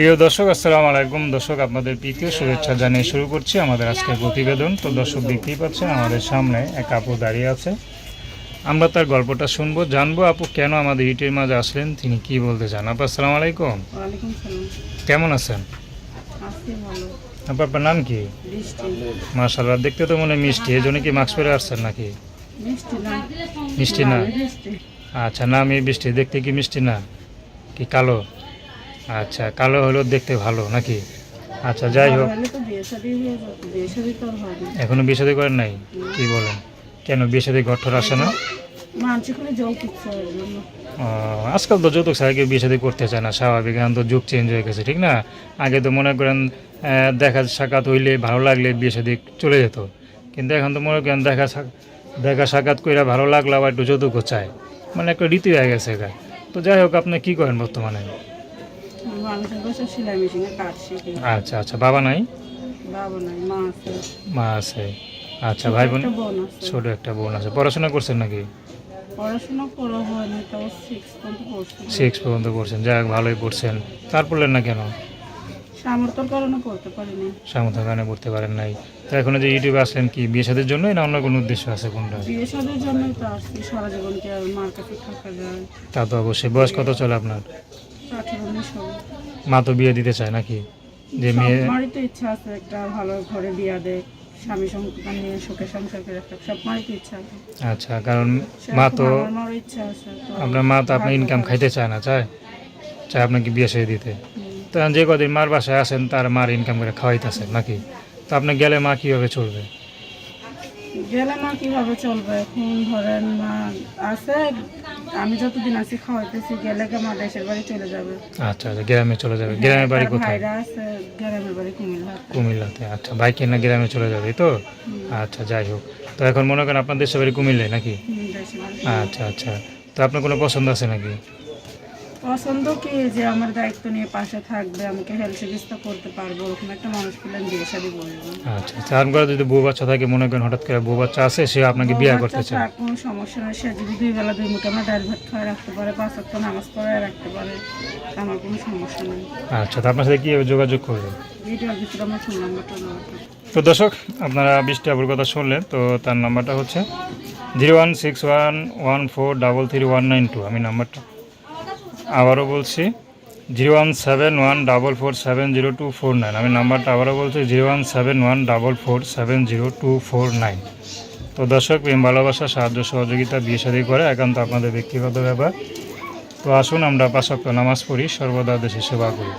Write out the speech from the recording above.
প্রিয় দর্শক আসসালামু আলাইকুম। দর্শক আপনাদের প্রীতীয় শুভেচ্ছা জানিয়ে শুরু করছি আমাদের আজকের প্রতিবেদন। তো দর্শক দেখতেই পাচ্ছেন আমাদের সামনে এক আপু দাঁড়িয়ে আছে। আমরা তার গল্পটা শুনব জানব আপু কেন আমাদের ইটের মাঝে আসলেন তিনি কি বলতে চান? আপু আসসালামু আলাইকুম। কেমন আছেন? আপু আপনার নাম কি? বৃষ্টি মার্শাল্লাহ দেখতে তো মনে হয় মিষ্টি এই জন্য কি মাস্ক পরে আসছেন নাকি? মিষ্টি না। আচ্ছা না আমি মিষ্টি দেখতে কি মিষ্টি না? কি কালো? আচ্ছা কালো হলেও দেখতে ভালো নাকি? আচ্ছা যাই হোক। এখনও বিয়ে শাদী করেন নাই? কি বলেন? কেন বিয়ে শাদী ঘর আসে না? আজকাল তো যৌতুক ছাড়া কেউ বিয়ে শাদী করতে চায় না স্বাভাবিক এখন তো যুগ চেঞ্জ হয়ে গেছে ঠিক না? আগে তো মনে করেন দেখা সাক্ষাৎ হইলে ভালো লাগলে বিয়ে শাদী চলে যেত। কিন্তু এখন তো মনে করেন দেখা দেখা সাক্ষাৎ কইরা ভালো লাগল আবার একটু যৌতুকও চায়। মানে একটা রীতি হয়ে গেছে এটা। তো যাই হোক আপনি কী করেন বর্তমানে? মানুষের বসে সেলাই মেশিনে কাজ শিখি। আচ্ছা আচ্ছা বাবা নাই? বাবা নাই মা আছে। মা আছে। আচ্ছা ভাই বোন ছোট একটা বোন আছে। পড়াশোনা করছেন নাকি? পড়াশোনা করা হয়নি তাও সিক্স পর্যন্ত পড়ছি। সিক্স পর্যন্ত পড়ছেন। যাই হোক ভালোই পড়ছেন। তার পড়লেন না কেন? সামর্থ্যর কারণে পড়তে পারিনি। কারণে নাই। তো এখন যে ইউটিউবে আসলেন কি বিয়ে সাদের জন্যই না অন্য কোনো উদ্দেশ্য আছে কোনটা? বিয়ে শাদীর জন্যই তো আসছি। সারা জীবন কি আর মার কাছে থাকা যায়? তা তো অবশ্যই। বয়স কত চলে আপনার? মা তো বিয়ে দিতে চায় নাকি? যে মেয়ে সবারই তো ইচ্ছা আছে একটা ভালো ঘরে বিয়া দেয় স্বামী সন্তান নিয়ে সুখে সংসার করে একটা সব মারই তো ইচ্ছা আছে। আচ্ছা কারণ মা তো আমার ইচ্ছা আছে আপনার মা তো আপনার ইনকাম খাইতে চায় না চায়? চায় আপনাকে বিয়ে সাথে দিতে। তো যে কদিন মার বাসায় আসেন তার মার ইনকাম করে খাওয়াইতেছেন নাকি? তো আপনি গেলে মা কীভাবে চলবে? গেলে মা কীভাবে চলবে? এখন ধরেন মা আছে। আমি যতদিন আছি খাওয়াইতেছি গেলে কে মা দেশের বাড়ি চলে যাবে? আচ্ছা আচ্ছা গ্রামে চলে যাবে। গ্রামের বাড়ি কোথায়? ভাইরা আছে গ্রামের বাড়ি কুমিল্লা কুমিল্লাতে আচ্ছা। বাইকে না গ্রামে চলে যাবে তো? আচ্ছা যাই হোক। তো এখন মনে করেন আপনার দেশের বাড়ি কুমিল্লায় নাকি? আচ্ছা আচ্ছা। তো আপনার কোনো পছন্দ আছে নাকি? পছন্দ কি যে আমার দায়িত্ব নিয়ে পাশে থাকবে আমাকে হেল্প চিকিৎসা করতে পারব ওরকম একটা মানুষ পেলে আমি বিয়ে শাদী বলব আচ্ছা চার করে যদি বউ বাচ্চা থাকে মনে করেন হঠাৎ করে বউ বাচ্চা আছে সে আপনাকে বিয়ে করতে চায়? তার কোনো সমস্যা নেই সে যদি দুই বেলা দুই মুখে আমার ডাল ভাত খাওয়া রাখতে পারে পাঁচ অক্ট নামাজ পড়ায় রাখতে পারে আমার কোনো সমস্যা নেই। আচ্ছা তো আপনার সাথে কীভাবে যোগাযোগ করবে? ভিডিওর ভিতরে আমার ফোন নাম্বারটা তো দর্শক আপনারা বৃষ্টি আবুর কথা শুনলেন তো তার নাম্বারটা হচ্ছে zero one six one one four double three one nine two আমি নাম্বারটা আবারও বলছি, zero one seven one double four seven zero two four nine. আমি নাম্বারটা আবারও বলছি, zero one seven one double four seven zero two four nine. তো দর্শক, প্রেম, ভালোবাসা, সাহায্য, সহযোগিতা, বিয়ে, শাদী করে একান্ত আপনাদের ব্যক্তিগত ব্যাপার। তো আসুন, আমরা পাশক্ত নামাজ পড়ি, সর্বদা দেশে সেবা করি।